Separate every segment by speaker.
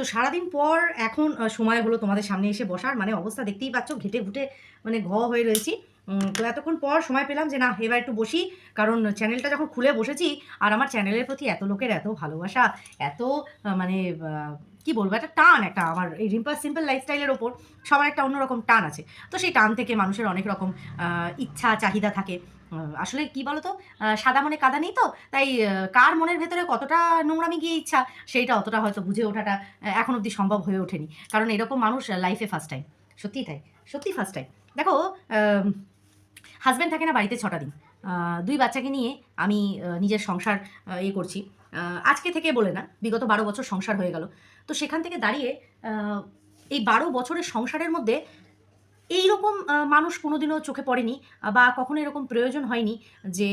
Speaker 1: তো সারাদিন পর এখন সময় হলো তোমাদের সামনে এসে বসার। মানে অবস্থা দেখতেই পাচ্ছ, ঘেটে ঘুটে মানে ঘ হয়ে রয়েছি। তো এতক্ষণ পর সময় পেলাম যে না, এবার একটু বসি। কারণ চ্যানেলটা যখন খুলে বসেছি, আর আমার চ্যানেলের প্রতি এত লোকের এত ভালোবাসা, এত মানে কি বলব, একটা টান একটা আমার এই রিম্পাল সিম্পল লাইফস্টাইলের ওপর সবার একটা অন্যরকম টান আছে। তো সেই টান থেকে মানুষের অনেক রকম ইচ্ছা, চাহিদা থাকে। আসলে কি বলো তো সাদা মনে কাদা নেই তো, তাই কার মনের ভেতরে কতটা নোংরামি গিয়ে ইচ্ছা, সেইটা অতটা হয়তো বুঝে ওঠাটা এখন অবধি সম্ভব হয়ে ওঠেনি। কারণ এরকম মানুষ লাইফে ফার্স্ট টাইম সত্যিই তাই সত্যি ফার্স্ট টাইম দেখো হাজব্যান্ড থাকে না বাড়িতে ছটা দিন। দুই বাচ্চাকে নিয়ে আমি নিজের সংসার ইয়ে করছি। আজকে থেকে বলে না বিগত বারো বছর সংসার হয়ে গেল। তো সেখান থেকে দাঁড়িয়ে এই বারো বছরের সংসারের মধ্যে এইরকম আহ, মানুষ কোনোদিনও চোখে পড়েনি বা কখনো এরকম প্রয়োজন হয়নি যে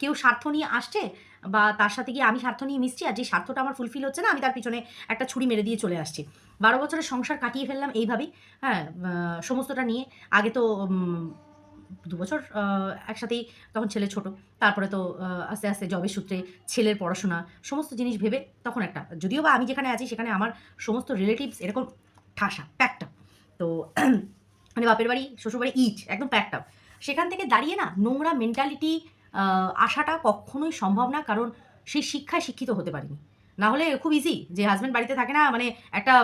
Speaker 1: কেউ স্বার্থ নিয়ে আসছে বা তার সাথে গিয়ে আমি স্বার্থ নিয়ে মিশছি আর যে স্বার্থটা আমার ফুলফিল হচ্ছে না আমি তার পিছনে একটা ছুরি মেরে দিয়ে চলে আসছি। বারো বছরের সংসার কাটিয়ে ফেললাম এইভাবেই হ্যাঁ সমস্তটা নিয়ে। আগে তো দু বছর একসাথেই তখন ছেলে ছোট। তারপরে তো আস্তে আস্তে জবের সূত্রে ছেলের পড়াশোনা, সমস্ত জিনিস ভেবে তখন একটা, যদিও বা আমি যেখানে আছি সেখানে আমার সমস্ত রিলেটিভস এরকম ঠাসা প্যাকটা তো মানে বাপের বাড়ি, শ্বশুরবাড়ি ইট একদম প্যাকটা সেখান থেকে দাঁড়িয়ে না নোংরা মেন্টালিটি আসাটা কখনোই সম্ভব না, কারণ সেই শিক্ষায় শিক্ষিত হতে পারিনি। না হলে খুব ইজি যে হাজব্যান্ড বাড়িতে থাকে না মানে একটা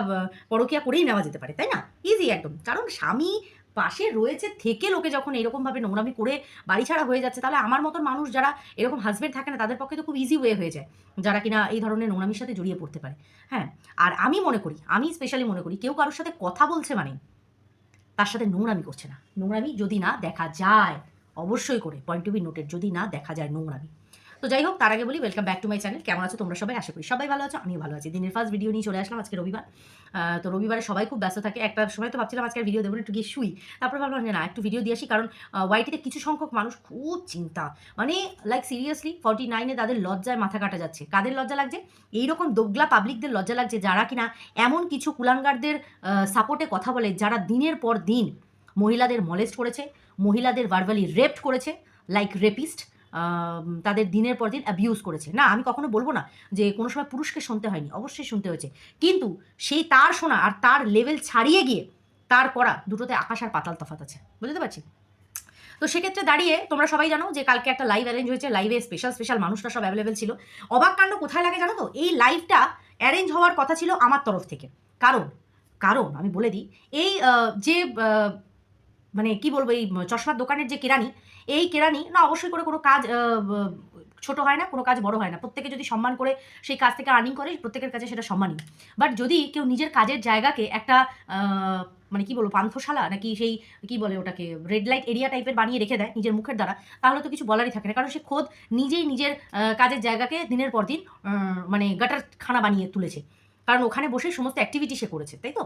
Speaker 1: পরকীয়া করেই নেওয়া যেতে পারে, তাই না? ইজি একদম। কারণ স্বামী পাশে রয়েছে থেকে লোকে যখন এরকমভাবে নোংরামি করে বাড়ি ছাড়া হয়ে যাচ্ছে, তাহলে আমার মতন মানুষ যারা এরকম হাজব্যান্ড থাকে না, তাদের পক্ষে তো খুব ইজি ওয়ে হয়ে যায়, যারা কিনা এই ধরনের নোংরামির সাথে জড়িয়ে পড়তে পারে। হ্যাঁ আর আমি মনে করি, আমি স্পেশালি মনে করি, কেউ কারোর সাথে কথা বলছে মানে তার সাথে নোংরামি করছে না। নোংরামি যদি না দেখা যায়, অবশ্যই করে পয়েন্ট টু বি নোটের যদি না দেখা যায় নোংরামি। তো যাই হোক, তার আগে বলি welcome back to my channel কেমন আছো তোমরা সবাই? আশা করি সবাই ভালো আছো, আমিও ভালো আছি। দিনের ফার্স্ট ভিডিও নিয়ে চলে আসলাম আজকে রবিবার। তো রবিবারে সবাই খুব ব্যস্ত থাকে। একটা সময় তো ভাবছিলাম আজকে ভিডিও দেবো একটু গিয়ে শুই। তারপর ভাবলাম না, একটু ভিডিও দিয়ে আসি, কারণ ওয়াইটিতে কিছু সংখ্যক মানুষ খুব চিন্তা। মানে লাইক সিরিয়াসলি ফর্টি নাইনে তাদের লজ্জায় মাথা কাটা যাচ্ছে। কাদের লজ্জা লাগছে? এইরকম দোগলা পাবলিকদের লজ্জা লাগছে যারা কিনা এমন কিছু কুলাঙ্গারদের সাপোর্টে কথা বলে, যারা দিনের পর দিন মহিলাদের মলেস্ট করেছে, মহিলাদের ভার্বালি রেপড করেছে লাইক রেপিস্ট তাদের দিনের পর দিন অ্যাবিউজ করেছে। না, আমি কখনো বলব না যে কোনো সময় পুরুষকে শুনতে হয়নি, অবশ্যই শুনতে হয়েছে। কিন্তু সেই তার শোনা আর তার লেভেল ছাড়িয়ে গিয়ে তার করা দুটোতে আকাশ আর পাতাল তফাত আছে। বুঝতে পারছি? তো সেক্ষেত্রে দাঁড়িয়ে তোমরা সবাই জানো যে কালকে একটা লাইভ অ্যারেঞ্জ হয়েছে লাইভে স্পেশাল স্পেশাল মানুষরা সব অ্যাভেলেবেল ছিল। অবাক কাণ্ড কোথায় লাগে জানো তো? এই লাইভটা অ্যারেঞ্জ হওয়ার কথা ছিল আমার তরফ থেকে। কারণ কারণ আমি বলে দিই, এই যে মানে কি বলব এই চশমার দোকানের যে কেরানি এই কেরানি, না, অবশ্যই করে কোনো কাজ ছোট হয় না, কোনো কাজ বড় হয় না। প্রত্যেকে যদি সম্মান করে সেই কাজ থেকে আর্নিং করে, প্রত্যেকের কাছে সেটা সম্মানই বাট যদি কেউ নিজের কাজের জায়গাকে একটা মানে কি বলব, পান্থশালা নাকি সেই, কি বলে ওটাকে রেড লাইট এরিয়া টাইপের বানিয়ে রেখে দেয় নিজের মুখের দ্বারা, তাহলে তো কিছু বলারই থাকে না। কারণ সে খোদ নিজেই নিজের কাজের জায়গাকে দিনের পর দিন মানে গাটার খানা বানিয়ে তুলেছে। কারণ ওখানে বসে সমস্ত অ্যাক্টিভিটি সে করেছে, তাই তো?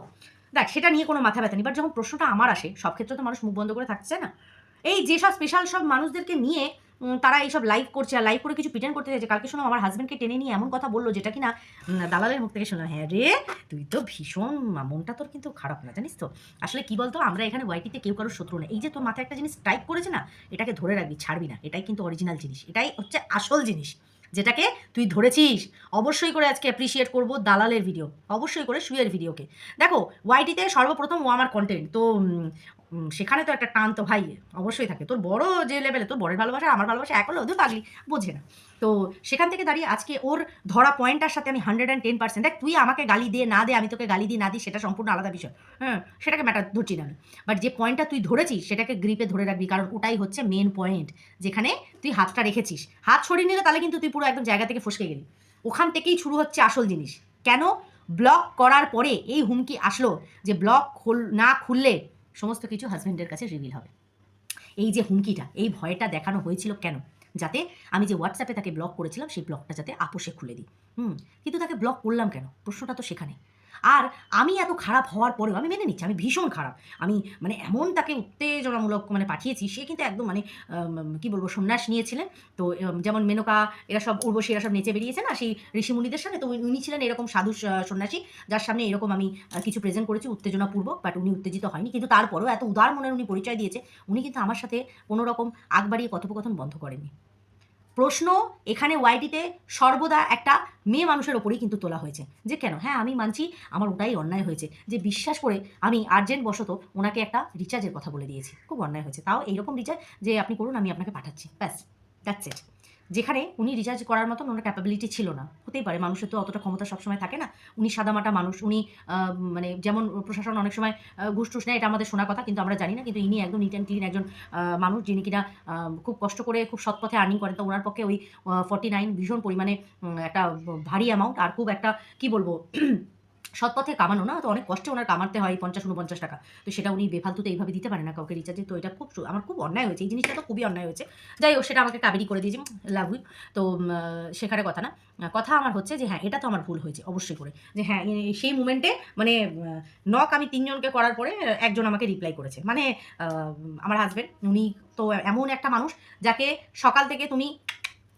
Speaker 1: দেখ, সেটা নিয়ে কোনো মাথা ব্যথা নেই। বাট যখন প্রশ্নটা আমার আসে, সব ক্ষেত্রে তো মানুষ মুখ বন্ধ করে থাকছে না। এই যেসব স্পেশাল সব মানুষদেরকে নিয়ে তারা এইসব লাইভ করছে আর লাইভ করে কিছু প্রিটেন্ড করতে চাইছে। কালকে শোনো, আমার হাজব্যান্ডকে টেনে নিয়ে এমন কথা বলল যেটা কিনা দালালের মুখ থেকে শুনলাম। হ্যাঁ রে, তুই তো ভীষণ মনটা তোর কিন্তু খারাপ না, জানিস তো? আসলে কি বলতো, আমরা এখানে ওয়াইটিতে কেউ কারোর শত্রু না। এই যে তোর মাথায় একটা জিনিস টাইপ করেছে না, এটাকে ধরে রাখবি, ছাড়বি না। এটাই কিন্তু অরিজিনাল জিনিস, এটাই হচ্ছে আসল জিনিস, যেটাকে তুই ধরেছিস। অবশ্যই করে আজকে অ্যাপ্রিসিয়েট করব দালালের ভিডিও অবশ্যই করে শুয়ের ভিডিওকে দেখো ওয়াইটিতে সর্বপ্রথম ও আমার কন্টেন্ট তো সেখানে তো একটা টান তো ভাই, অবশ্যই থাকে। তোর বড় যে লেভেলে তোর বড়ের ভালোবাসা, আমার ভালোবাসা, এক হলো ওদের পাগলি বোঝে না। তো সেখান থেকে দাঁড়িয়ে আজকে ওর ধরা পয়েন্টটার সাথে আমি হান্ড্রেড অ্যান্ড টেন পার্সেন্ট দেখ, তুই আমাকে গালি দিয়ে না দে, আমি তোকে গালি দিই, না দিই, সেটা সম্পূর্ণ আলাদা বিষয়। হ্যাঁ সেটাকে ম্যাটার ধরছি না বাট যে পয়েন্টটা তুই ধরেছিস, সেটাকে গ্রিপে ধরে রাখবি, কারণ ওটাই হচ্ছে মেন পয়েন্ট যেখানে তুই হাতটা রেখেছিস। হাত সরিয়ে নিলে তাহলে কিন্তু তুই পুরো একদম জায়গা থেকে ফসকে গেলি। ওখান থেকেই শুরু হচ্ছে আসল জিনিস। কেন? ব্লক করার পরে এই হুমকি আসলো যে ব্লক খুল, না খুললে সমস্ত কিছু হাজব্যান্ডের কাছে রিভিল হবে। এই যে হুমকিটা, এই ভয়টা দেখানো হয়েছিল কেন? যাতে আমি যে হোয়াটসঅ্যাপে তাকে ব্লক করেছিলাম, সেই ব্লকটা যাতে আপোষে খুলে দিই। হুম, কিন্তু তাকে ব্লক করলাম কেন? প্রশ্নটা তো সেখানে আর আমি এত খারাপ হওয়ার পরেও, আমি মেনে নিচ্ছি, আমি ভীষণ খারাপ। আমি মানে এমন তাকে উত্তেজনামূলক মানে পাঠিয়েছি, সে কিন্তু একদম মানে কি বলব, সন্ন্যাস নিয়েছিলেন। তো যেমন মেনকা, এরা সব উর্বশী, এরা সব নেচে বেরিয়েছে না? সেই ঋষিমুনিদের সামনে। তো উনি- ছিলেন এরকম সাধু সন্ন্যাসী, যার সামনে এরকম আমি কিছু প্রেজেন্ট করেছি উত্তেজনাপূর্বক বাট উনি উত্তেজিত হয়নি। কিন্তু তারপরেও এত উদার মনের উনি পরিচয় দিয়েছে, উনি কিন্তু আমার সাথে কোনো রকম আগ বাড়িয়ে কথোপকথন বন্ধ করেননি। প্রশ্ন এখানে ওয়াইটিতে সর্বদা একটা মেয়ে মানুষের ওপরেই কিন্তু তোলা হয়েছে। যে কেন? হ্যাঁ আমি মানছি আমার ওটাই অন্যায় হয়েছে। যে বিশ্বাস করে আমি আর্জেন্ট বশত ওনাকে একটা রিচার্জের কথা বলে দিয়েছি। খুব অন্যায় হয়েছে। তাও এইরকম রিচার্জ যে আপনি করুন, আমি আপনাকে পাঠাচ্ছি। ব্যাস দ্যাটস ইট যেখানে উনি রিচার্জ করার মতন ওনার ক্যাপাবিলিটি ছিল না। হতেই পারে, মানুষের তো অতটা ক্ষমতা সবসময় থাকে না। উনি সাদামাটা মানুষ, উনি মানে যেমন প্রশাসন অনেক সময় ঘুষ টুস নেয়, এটা আমাদের শোনা কথা, কিন্তু আমরা জানি না, কিন্তু ইনি একদম নিট অ্যান্ড ক্লিন একজন মানুষ যিনি কিনা খুব কষ্ট করে, খুব সৎ পথে আর্নিং করেন। তো ওনার পক্ষে ওই ফর্টি নাইন ভীষণ পরিমাণে একটা ভারী অ্যামাউন্ট আর খুব একটা, কি বলব সৎ পথে কামানো না, তো অনেক কষ্টে ওনার কামাতে হয়, পঞ্চাশ উনপঞ্চাশ টাকা। তো সেটা উনি বেফালতুতে এইভাবে দিতে পারে না কাউকে রিচার্জে তো এটা খুব আমার খুব অন্যায় হয়েছে। এই জিনিসটা তো খুবই অন্যায় হয়েছে। যাই হোক, সেটা আমাকে কাবেরি করে দিয়েছে লাভ ইউ তো সেখানে কথা না। কথা আমার হচ্ছে যে হ্যাঁ এটা তো আমার ভুল হয়েছে, অবশ্যই করে। যে হ্যাঁ সেই মুমেন্টে মানে নক আমি তিনজনকে করার পরে, একজন আমাকে রিপ্লাই করেছে। মানে আমার হাজবেন্ড উনি তো এমন একটা মানুষ যাকে সকাল থেকে তুমি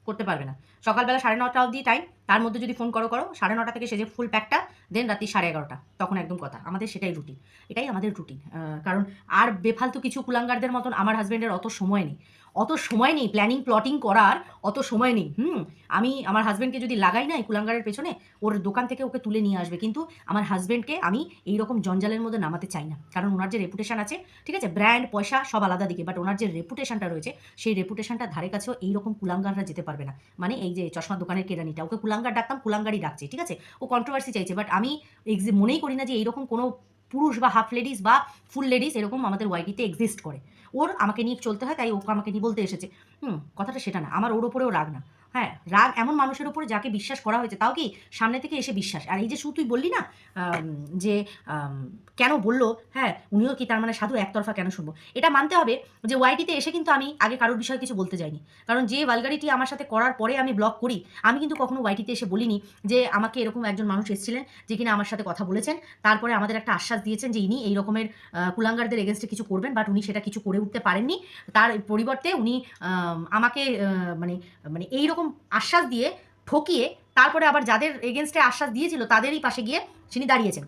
Speaker 1: করতে পারবে না। সকালবেলা সাড়ে নটা অবধি টাইম তার মধ্যে যদি ফোন করো করো, সাড়ে নটা থেকে সেজে ফুল প্যাকটা দেন রাত্রি সাড়ে এগারোটা, তখন একদম কথা। আমাদের সেটাই রুটিন এটাই আমাদের রুটিন কারণ আর বেফালতু কিছু কুলাঙ্গারদের মতন আমার হাজব্যান্ডের অত সময় নেই। অত সময় নেই প্ল্যানিং প্লটিং করার, অত সময় নেই, হুম? আমি, আমার হাজব্যান্ডকে যদি লাগাই না এই কুলাঙ্গারের পেছনে, ওর দোকান থেকে ওকে তুলে নিয়ে আসবে। কিন্তু আমার হাজব্যান্ডকে আমি এই রকম জঞ্জালের মধ্যে নামাতে চাই না। কারণ ওনার যে রেপুটেশন আছে, ঠিক আছে ব্র্যান্ড পয়সা সব আলাদা দিকে বাট ওনার যে রেপুটেশনটা রয়েছে, সেই রেপুটেশনটা ধারে কাছেও এইরকম কুলাঙ্গাররা যেতে পারবে না। মানে এই যে চশমার দোকানের কেরানিটা, ওকে কুলাঙ্গার ডাকতাম, কুলাঙ্গারই ডাকছে, ঠিক আছে? ও কন্ট্রোভার্সি চাইছে বাট আমি মনেই করি না যে এইরকম কোনো পুরুষ বা হাফ লেডিস বা ফুল লেডিস এরকম আমাদের ওয়াইটিতে এক্সিস্ট করে। ওর আমাকে নিয়ে চলতে হয়, তাই ওকে আমাকে নিয়ে বলতে এসেছে। হুম, কথাটা সেটা না, আমার ওর ওপরেও রাগ না। হ্যাঁ রাগ এমন মানুষের উপরে যাকে বিশ্বাস করা হয়েছে, তাও কি সামনে থেকে এসে বিশ্বাস? আর এই যে শুধু তুই বললি না যে কেন বলল হ্যাঁ উনিও কি তার মানে সাধু একতরফা কেন শুনব? এটা মানতে হবে যে ওয়াইটিতে এসে কিন্তু আমি আগে কারোর বিষয়ে কিছু বলতে যাইনি। কারণ যে ভালগারিটি আমার সাথে করার পরে আমি ব্লক করি, আমি কিন্তু কখনো ওয়াইটিতে এসে বলিনি যে আমাকে এরকম একজন মানুষ এসেছিলেন যে কিনা আমার সাথে কথা বলেছেন। তারপরে আমাদের একটা আশ্বাস দিয়েছেন যে ইনি এই রকমের কুলাঙ্গারদের এগেনস্টে কিছু করবেন বাট উনি সেটা কিছু করে উঠতে পারেননি। তার পরিবর্তে উনি আমাকে মানে মানে এই রকম আশ্বাস দিয়ে ঠকিয়ে তারপরে আবার যাদের এগেনস্টে আশ্বাস দিয়েছিল তাদেরই পাশে গিয়ে তিনি দাঁড়িয়েছেন।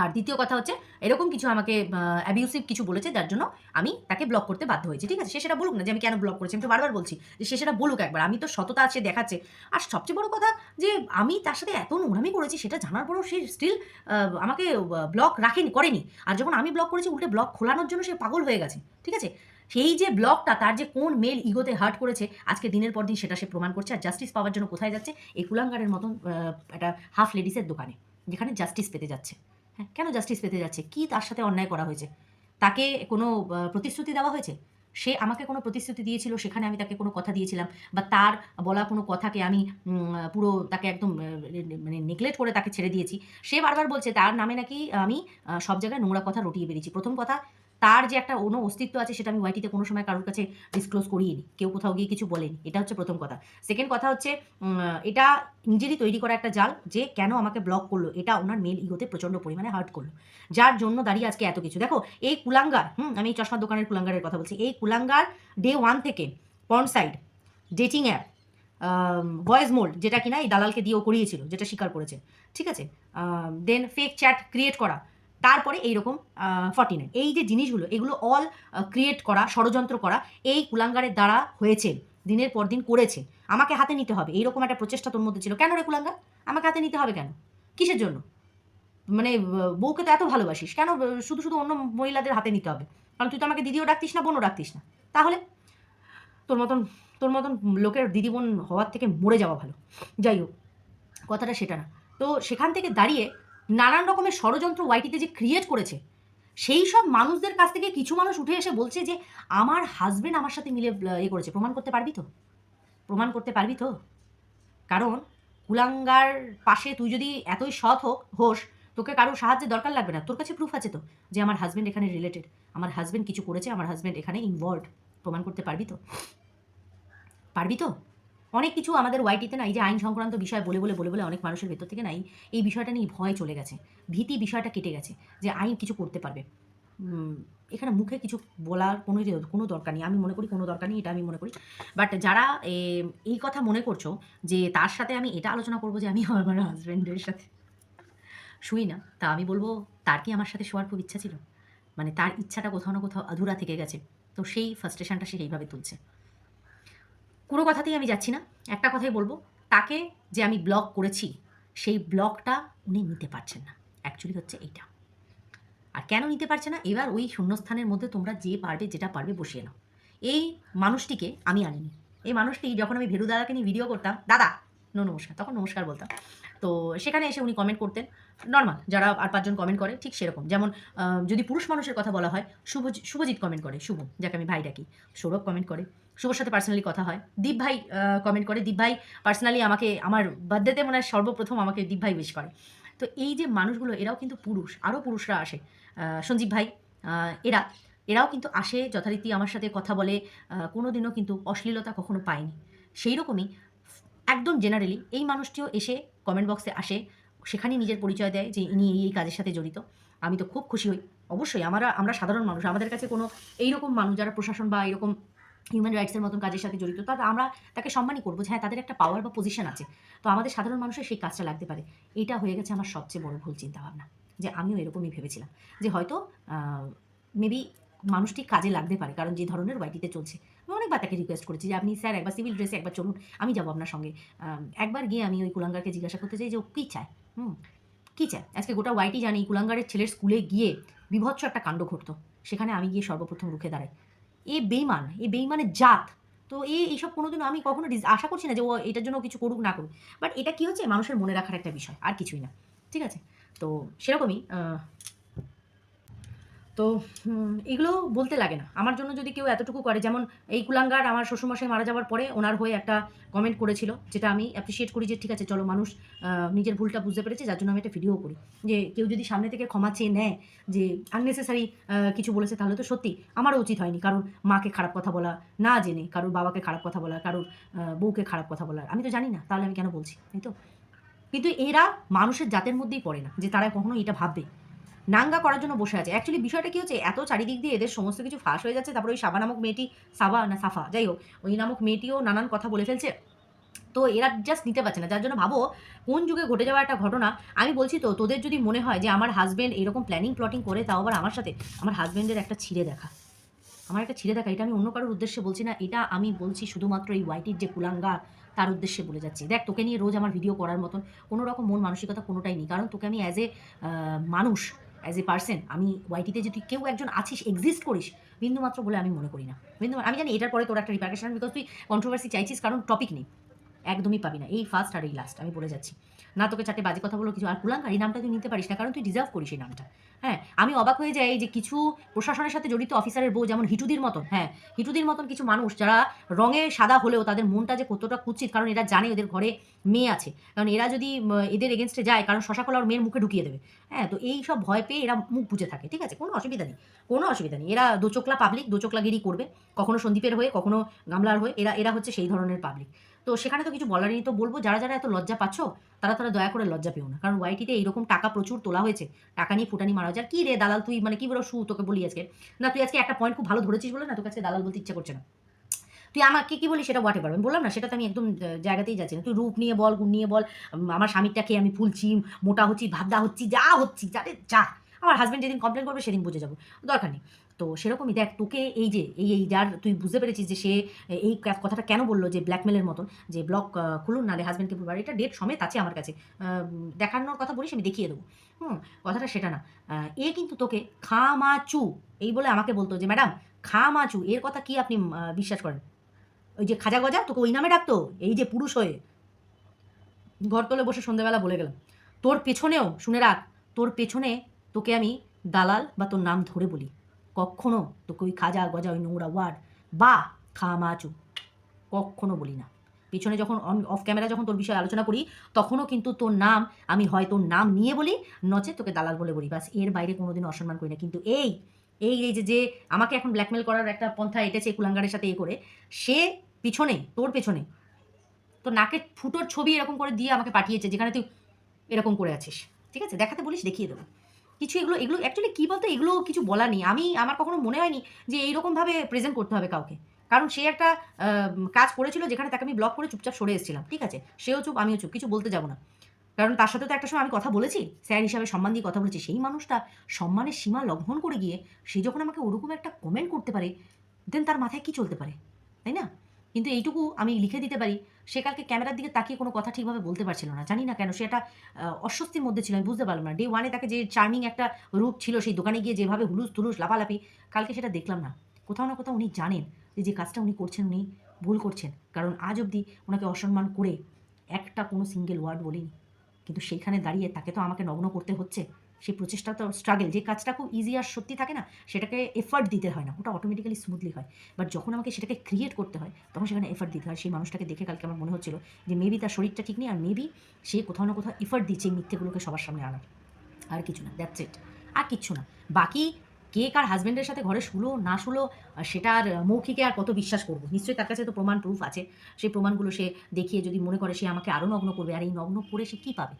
Speaker 1: আর দ্বিতীয় কথা হচ্ছে, এরকম কিছু আমাকে অ্যাবিউসিভ কিছু বলেছে, যার জন্য আমি তাকে ব্লক করতে বাধ্য হয়েছি। ঠিক আছে? সে সেটা বলুক না যে আমি কেন ব্লক করেছি, আমি তো বারবার বলছি যে সে সেটা বলুক একবার। আমি তো সততা আছে দেখাচ্ছে। আর সবচেয়ে বড় কথা যে আমি তার সাথে এত নোংরামি করেছি, সেটা জানার পরেও সে স্টিল আমাকে ব্লক রাখেনি, করেনি। আর যখন আমি ব্লক করেছি, উল্টে ব্লক খোলানোর জন্য সে পাগল হয়ে গেছে। ঠিক আছে? সেই যে ব্লকটা তার যে কোন মেল ইগোতে হার্ট করেছে, আজকে দিনের পর দিন সেটা সে প্রমাণ করছে। আর জাস্টিস পাওয়ার জন্য কোথায় যাচ্ছে? এই কুলাঙ্গারের মতন একটা হাফ লেডিসের দোকানে, যেখানে জাস্টিস পেতে যাচ্ছে। হ্যাঁ কেন জাস্টিস পেতে যাচ্ছে? কি তার সাথে অন্যায় করা হয়েছে? তাকে কোনো প্রতিশ্রুতি দেওয়া হয়েছে? সে আমাকে কোনো প্রতিশ্রুতি দিয়েছিল, সেখানে আমি তাকে কোনো কথা দিয়েছিলাম, বা তার বলা কোনো কথাকে আমি পুরো তাকে একদম মানে নেগলেক্ট করে তাকে ছেড়ে দিয়েছি। সে বারবার বলছে, তার নামে নাকি আমি সব জায়গায় নোংরা কথা রটিয়ে বেরিয়েছি। প্রথম কথা তার যে একটা অন্য অস্তিত্ব আছে সেটা আমি ওয়াইটিতে কোনো সময় কারোর কাছে ডিসক্লোজ করিনি। কেউ কোথাও গিয়ে কিছু বলেনি। এটা হচ্ছে প্রথম কথা। সেকেন্ড কথা হচ্ছে এটা নিজেরই তৈরি করা একটা জাল যে কেন আমাকে ব্লক করল। এটা ওনার মেল ইগোতে প্রচণ্ড পরিমাণে হার্ট করল। যার জন্য দাঁড়িয়ে আজকে এত কিছু। দেখো, এই কুলাঙ্গার, হুম, আমি এই চশমার দোকানের কুলাঙ্গারের কথা বলছি। এই কুলাঙ্গার ডে ওয়ান থেকে পন সাইড ডেটিং অ্যাপ ভয়েস মোল্ড যেটা কিনা এই দালালকে দিয়েও করিয়েছিল, যেটা স্বীকার করেছে। ঠিক আছে? দেন ফেক চ্যাট ক্রিয়েট করা। তারপরে এইরকম ফর্টি নাইন এই যে জিনিসগুলো, এগুলো অল ক্রিয়েট করা, ষড়যন্ত্র করা, এই কুলাঙ্গারের দ্বারা হয়েছে, দিনের পর দিন করেছে। আমাকে হাতে নিতে হবে। এইরকম একটা প্রচেষ্টা তোর মধ্যে ছিল। কেন রে কুলাঙ্গার? আমাকে হাতে নিতে হবে কেন? কিসের জন্য? মানে বউকে তো এত ভালোবাসিস। কেন শুধু শুধু অন্য মহিলাদের হাতে নিতে হবে? কারণ তুই তো আমাকে দিদিও ডাকতিস না, বোনও ডাকতিস না। তাহলে তোর মতন তোর মতন লোকের দিদি বোন হওয়ার থেকে মরে যাওয়া ভালো। যাই হোক, কথাটা সেটা না। তো সেখান থেকে দাঁড়িয়ে নানান রকমের ষড়যন্ত্র ওয়াইটিতে যে ক্রিয়েট করেছে, সেই সব মানুষদের কাছ থেকে কিছু মানুষ উঠে এসে বলছে যে, আমার হাজবেন্ড আমার সাথে মিলে ইয়ে করেছে। প্রমাণ করতে পারবি তো? প্রমাণ করতে পারবি তো? কারণ কুলাঙ্গার পাশে তুই যদি এতই সৎ হোক, হোস, তোকে কারোর সাহায্যের দরকার লাগবে না। তোর কাছে প্রুফ আছে তো যে আমার হাজবেন্ড এখানে রিলেটেড আমার হাজবেন্ড কিছু করেছে, আমার হাজবেন্ড এখানে ইনভলভ প্রমাণ করতে পারবি তো? পারবি তো? অনেক কিছু আমাদের ওয়াইটিতে না এই যে আইন সংক্রান্ত বিষয় বলে বলে বলে বলে অনেক মানুষের ভেতর থেকে না এই- বিষয়টা নিয়ে ভয় চলে গেছে। ভীতি বিষয়টা কেটে গেছে যে আইন কিছু করতে পারবে। এখানে মুখে কিছু বলার কোনো কোনো দরকার নেই। আমি মনে করি কোনো দরকার নেই, এটা আমি মনে করি। বাট যারা এই কথা মনে করছ যে তার সাথে আমি এটা আলোচনা করব যে আমি আমার হাজব্যান্ডের সাথে, শুই না। তা আমি বলব, তার কি আমার সাথে শোয়ার খুব ইচ্ছা ছিল? মানে তার ইচ্ছাটা কোথাও না কোথাও আধুরা থেকে গেছে। তো সেই ফার্স্টেশনটা সে এইভাবে তুলছে। কোনো কথাতেই আমি যাচ্ছি না। একটা কথাই বলব, তাকে যে আমি ব্লক করেছি, সেই ব্লকটা উনি নিতে পারছেন না। অ্যাকচুয়ালি হচ্ছে এইটা। আর কেন নিতে পারছে না? এবার ওই শূন্যস্থানের মধ্যে তোমরা যে পারবে, যেটা পারবে বসিয়ে নাও। এই মানুষটিকে আমি আনিনি। এই মানুষটি, যখন আমি ভেরু দাদাকে নিয়ে ভিডিও করতাম, দাদা, নো নমস্কার, তখন নমস্কার বলতাম। তো সেখানে এসে উনি কমেন্ট করতেন। নর্মাল যারা আর পাঁচজন কমেন্ট করে, ঠিক সেরকম। যেমন যদি পুরুষ মানুষের কথা বলা হয়, শুভ শুভজিৎ কমেন্ট করে, শুভ, যাকে আমি ভাই ডাকি, সৌরভ কমেন্ট করে। শুভর সাথে পার্সোনালি কথা হয়। দীপ ভাই কমেন্ট করে, দীপ ভাই পার্সোনালি আমাকে, আমার বার্থডেতে মনে হয় সর্বপ্রথম আমাকে দীপ ভাই উইশ করে। তো এই যে মানুষগুলো, এরাও কিন্তু পুরুষ, আরও পুরুষরা আসে। সঞ্জীব ভাই এরা, এরাও কিন্তু আসে, যথারীতি আমার সাথে কথা বলে কোনো দিনও কিন্তু অশ্লীলতা কখনো পায়নি। সেই রকমই একদম জেনারেলি এই মানুষটিও এসে কমেন্ট বক্সে আসে, সেখানেই নিজের পরিচয় দেয় যে ইনি এই কাজের সাথে জড়িত। আমি তো খুব খুশি হই। অবশ্যই, আমরা আমরা সাধারণ মানুষ, আমাদের কাছে কোনো এইরকম মানুষ, যারা প্রশাসন বা এরকম হিউম্যান রাইটসের মতন কাজের সাথে জড়িত তারা আমরা তাকে সম্মানই করব হ্যাঁ তাদের একটা পাওয়ার বা পজিশন আছে। তো আমাদের সাধারণ মানুষের সেই কাজটা লাগতে পারে। এটা হয়ে গেছে আমার সবচেয়ে বড় ভুল চিন্তাভাবনা, যে আমিও এরকমই ভেবেছিলাম। যে হয়তো মেবি মানুষটি কাজে লাগতে পারে, কারণ যে ধরনের ওয়াইটিতে চলছে। আমি অনেকবার তাকে রিকোয়েস্ট করেছি যে আপনি স্যার একবার সিভিল ড্রেসে একবার চলুন, আমি যাব আপনার সঙ্গে। একবার গিয়ে আমি ওই কুলাঙ্গারকে জিজ্ঞাসা করতে চাই যে ও কী চায়? হুম, কী চায়? আজকে গোটা ওয়াইটি জানি কুলাঙ্গারের ছেলের স্কুলে গিয়ে বিভৎস একটা কাণ্ড ঘটতো। সেখানে আমি গিয়ে সর্বপ্রথম রুখে দাঁড়াই। এ বেইমান এ বেইমানের জাত। তো এই এইসব কোনোদিনও আমি কখনো আশা করছি না যে ও এটার জন্য কিছু করুক না করুক। বাট এটা কি হচ্ছে? মানুষের মনে রাখার একটা বিষয়, আর কিছুই না। ঠিক আছে? তো সেরকমই তো এগুলো বলতে লাগে না। আমার জন্য যদি কেউ এতটুকু করে, যেমন এই কুলাঙ্গার আমার শ্বশুরমশাই মারা যাওয়ার পরে ওনার হয়ে একটা কমেন্ট করেছিল, যেটা আমি অ্যাপ্রিসিয়েট করি যে, ঠিক আছে, চলো মানুষ নিজের ভুলটা বুঝতে পেরেছে, যার জন্য আমি একটা ভিডিও করি। যে, কেউ যদি সামনে থেকে ক্ষমা চেয়ে নেয়, যে আননেসেসারি কিছু বলেছে, তাহলে তো সত্যি, আমারও উচিত হয়নি কারণ মাকে খারাপ কথা বলা, না জেনে, কারোর বাবাকে খারাপ কথা বলা, কারোর বউকে খারাপ কথা বলা, আমি তো জানি না, তাহলে আমি কেন বলছি? তাই তো। কিন্তু এরা মানুষের জাতের মধ্যেই পড়ে না, যে তারা কখনো এটা ভাববে। নাঙ্গা করার জন্য বসে আছে। অ্যাকচুয়ালি বিষয়টা কি হচ্ছে, এত চারিদিক দিয়ে এদের সমস্ত কিছু ফাঁস হয়ে যাচ্ছে। তারপরে ওই সাবা নামক মেয়েটি সাবা না সাফা, যাই হোক, ওই নামক মেয়েটিও নানান কথা বলে ফেলছে। তো এরা জাস্ট নিতে পারছে না। যার জন্য ভাবো, কোন যুগে ঘটে যাওয়া একটা ঘটনা, আমি বলছি তো, তোদের যদি মনে হয় যে আমার হাজব্যান্ড এরকম প্ল্যানিং প্লটিং করে, তাও আবার আমার সাথে, আমার হাজব্যান্ডের একটা ছিঁড়ে দেখা। আমার একটা ছিঁড়ে দেখা, এটা আমি অন্য কারোর উদ্দেশ্যে বলছি না, এটা আমি বলছি শুধুমাত্র এই ওয়াইটির যে কুলাঙ্গার তার উদ্দেশ্যে বলে যাচ্ছি। দেখ, তোকে নিয়ে রোজ আমার ভিডিও করার মতন কোনো রকম মন মানসিকতা কোনোটাই নেই। কারণ তোকে আমি অ্যাজ এ মানুষ অ্যাজ এ পার্সন আমি ওয়াইটিতে যদি কেউ একজন আছিস এক্সিস্ট করিস, বিন্দুমাত্র বলে আমি মনে করি না। বিন্দু আমি জানি এটার পরে তোর একটা রিপার্কেশন বিকজ তুই কন্ট্রোভার্সি চাইছিস কারণ টপিক নেই। একদমই পাবি না। এই ফার্স্ট আর এই লাস্ট আমি বলে যাচ্ছি। না, তোকে চারটে বাজে কথা বলো কিছু আর কুলাঙ্গার এই নামটা তুই নিতে পারিস না, কারণ তুই ডিজার্ভ করিস এই নামটা। হ্যাঁ আমি অবাক হয়ে যাই যে কিছু প্রশাসনের সাথে জড়িত অফিসারের বউ যেমন হিটুদির মতন হ্যাঁ হিটুদির মতন কিছু মানুষ যারা রঙে সাদা হলেও তাদের মনটা যে কতটা কুচ্ছিত কারণ এরা জানে এদের ঘরে মেয়ে আছে। কারণ এরা যদি এদের এগেনস্টে যায়, কারণ শশা কলা ওর মেয়ের মুখে ঢুকিয়ে দেবে। হ্যাঁ তো এই সব ভয় পেয়ে এরা মুখ বুঝে থাকে, ঠিক আছে? কোনো অসুবিধা নেই, কোনো অসুবিধা নেই। এরা দোচোকলা পাবলিক দোচোকলাগিরি করবে, কখনো সন্দীপের হয়ে, কখনো গামলার হয়ে, এরা এরা হচ্ছে সেই ধরনের পাবলিক তো সেখানে তো কিছু বলারই তো বলব, যারা যারা এত লজ্জা পাচ্ছ, তারা তারা দয়া করে লজ্জা পেও না। কারণ ওয়াইটিতে এইরকম টাকা প্রচুর তোলা হয়েছে। টাকা নিয়ে ফুটানি মারা যায় কি রে দালাল তুই? মানে কি বলো শু, তোকে বলি আজকে। না, তুই আজকে একটা পয়েন্ট খুব ভালো ধরেছিস বলে না তোকে আজকে দালাল বলতে ইচ্ছা করছে না। তুই আমাকে কি বলি সেটা হোয়াট এভার আমি বললাম না, সেটা তো আমি একদম জায়গাতেই যাচ্ছি না। তুই রূপ নিয়ে বল, গুণ নিয়ে বল আমার স্বামীরটা খেয়ে আমি ফুলছি, মোটা হচ্ছি, ভাবদা হচ্ছি, যা হচ্ছি যাতে যা। আমার হাজব্যান্ড যেদিন কমপ্লেন করবে সেদিন বুঝে যাব। দরকার নেই। তো সেরকমই দেখ তোকে এই যে, এই এই যার তুই বুঝতে পেরেছিস যে সে এই কথাটা কেন বলল যে ব্ল্যাকমেলের মতন, যে ব্লক খুলুন নালে হাজব্যান্ডকে বলবার, এটা ডেট সমেত আছে আমার কাছে। দেখানোর কথা বলিস আমি দেখিয়ে দেবো। হুম, কথাটা সেটা না। এ কিন্তু তোকে খামাচু, এই বলে আমাকে বলতো যে, ম্যাডাম, খামাচু, এর কথা কি আপনি বিশ্বাস করেন? ওই যে খাজা গজা, তোকে ওই নামে ডাকতো, এই যে পুরুষ হয়ে। ঘরতলে বসে সন্ধ্যেবেলা বলে গেলাম, তোর পেছনেও, শুনে রাখ, তোর পেছনে তোকে আমি দালাল বা তোর নাম ধরে বলি। কখনো তোকে ওই খাজা গজা ওই নোংরা ওয়ার্ড বা খামাচু কখনো বলি না। পিছনে যখন অফ ক্যামেরা যখন তোর বিষয়ে আলোচনা করি, তখনও কিন্তু তোর নাম আমি হয় তোর নাম নিয়ে বলি, নচে তোকে দালাল বলে বলি। বাসের বাইরে কোনোদিন অসম্মান করি না। কিন্তু এই এই এই যে যে আমাকে এখন ব্ল্যাকমেল করার একটা পন্থা এটেছে কুলাঙ্গারের সাথে এ করে, সে পিছনে, তোর পেছনে তো নাকের ফুটোর ছবি এরকম করে দিয়ে আমাকে পাঠিয়েছে, যেখানে তুই এরকম করে আছিস। ঠিক আছে? দেখাতে বলিস, দেখিয়ে দেবো। কিছু এগুলো এগুলো অ্যাকচুয়ালি কী বলতে, এগুলো কিছু বলা নেই। আমি, আমার কখনো মনে হয়নি যে এইরকমভাবে প্রেজেন্ট করতে হবে কাউকে। কারণ সে একটা কাজ করেছিল যেখানে তাকে আমি ব্লক করে চুপচাপ সরে এসেছিলাম, ঠিক আছে? সেও চুপ, আমিও চুপ, কিছু বলতে যাব না। কারণ তার সাথে তো একটা সময় আমি কথা বলেছি, স্যার হিসাবে সম্মান দিয়ে কথা বলেছি। সেই মানুষটা সম্মানের সীমা লঙ্ঘন করে গিয়ে সে যখন আমাকে ওরকম একটা কমেন্ট করতে পারে দেন তার মাথায় কি চলতে পারে? তাই না? কিন্তু এইটুকু আমি লিখে দিতে পারি। সে কালকে ক্যামেরার দিকে তাকিয়ে কোনো কথা ঠিকভাবে বলতে পারছিল না। জানি না কেন, সে একটা অস্বস্তির মধ্যে ছিল, আমি বুঝতে পারলাম না। ডে ওয়ানে তাকে যে চার্মিং একটা রূপ ছিল, সেই দোকানে গিয়ে যেভাবে হুলুস তুলুস লাফালাফি, কালকে সেটা দেখলাম না। কোথাও না কোথাও উনি জানেন যে যে কাজটা উনি করছেন, উনি ভুল করছেন। কারণ আজ অবধি ওনাকে অসম্মান করে একটা কোনো সিঙ্গেল ওয়ার্ড বলিনি। কিন্তু সেইখানে দাঁড়িয়ে তাকে তো আমাকে নগ্ন করতে হচ্ছে। সেই প্রচেষ্টা তো স্ট্রাগল যে কাজটা খুব ইজি আর সত্যি থাকে না, সেটাকে এফার্ট দিতে হয় না, ওটা অটোমেটিক্যালি স্মুথলি হয়। বাট যখন আমাকে সেটাকে ক্রিয়েট করতে হয়, তখন সেখানে এফার্ট দিতে হয়। সেই মানুষটাকে দেখে কালকে আমার মনে হচ্ছিল যে মেবি তার শরীরটা ঠিক নেই আর মেবি সে কোথাও না কোথাও এফার্ট দিচ্ছে এই মিথ্যেগুলোকে সবার সামনে আনার। আর কিছু না দ্যাটস ইট আর কিচ্ছু না। বাকি কে কার হাজব্যান্ডের সাথে ঘরে শুলো, না শুলো সেটার মৌখিকে আর কত বিশ্বাস করব? নিশ্চয়ই তার কাছে তো প্রমাণ প্রুফ আছে। সেই প্রমাণগুলো সে দেখিয়ে যদি মনে করে সে আমাকে আরও নগ্ন করবে, আর এই নগ্ন করে সে কী পাবে?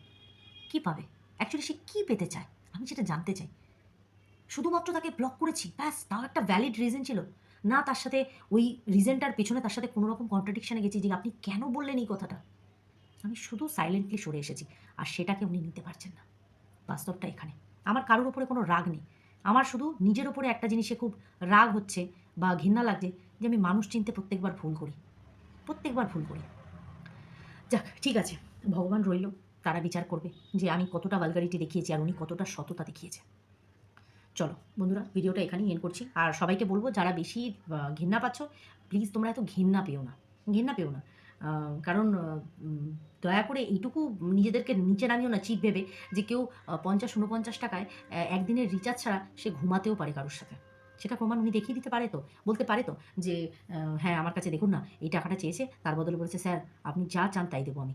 Speaker 1: কী পাবে? অ্যাকচুয়ালি সে কী পেতে চায়? আমি সেটা জানতে চাই। শুধুমাত্র তাকে ব্লক করেছি। ব্যাস, তাও একটা ভ্যালিড রিজন ছিল। না, তার সাথে ওই রিজনটার পেছনে তার সাথে কোনো রকম কন্ট্রাডিকশানে গেছি যে আপনি কেন বললেন এই কথাটা? আমি শুধু সাইলেন্টলি সরে এসেছি। আর সেটাকে উনি নিতে পারছেন না। বাস্তবটা এখানে। আমার কারোর ওপরে কোনো রাগ নেই। আমার শুধু নিজের ওপরে একটা জিনিসে খুব রাগ হচ্ছে বা ঘৃণা লাগছে যে আমি মানুষ চিনতে প্রত্যেকবার ভুল করি। প্রত্যেকবার ভুল করি। যাক, ঠিক আছে। ভগবান রইল। তারা বিচার করবে যে আমি কতটা ভালগারিটি দেখিয়েছি আর উনি কতটা সততা দেখিয়েছে। চলো বন্ধুরা ভিডিওটা এখানেই এন্ড করছি। আর সবাইকে বলব, যারা বেশি ঘৃণা পাচ্ছ প্লিজ তোমরা এত ঘৃণা পেও না। ঘৃণা পেও না। কারণ দয়া করে এইটুকু নিজেদেরকে নিচে নামিও না চিপ ভেবে যে কেউ পঞ্চাশ উনপঞ্চাশ টাকায় একদিনের রিচার্জ ছাড়া সে ঘুমাতেও পারে কারোর সাথে। সেটা প্রমাণ উনি দেখিয়ে দিতে পারে তো, বলতে পারে তো যে হ্যাঁ আমার কাছে দেখুন না, এই টাকাটা চেয়েছে, তার বদলে বলেছে, স্যার, আপনি যা চান তাই দেবো আমি।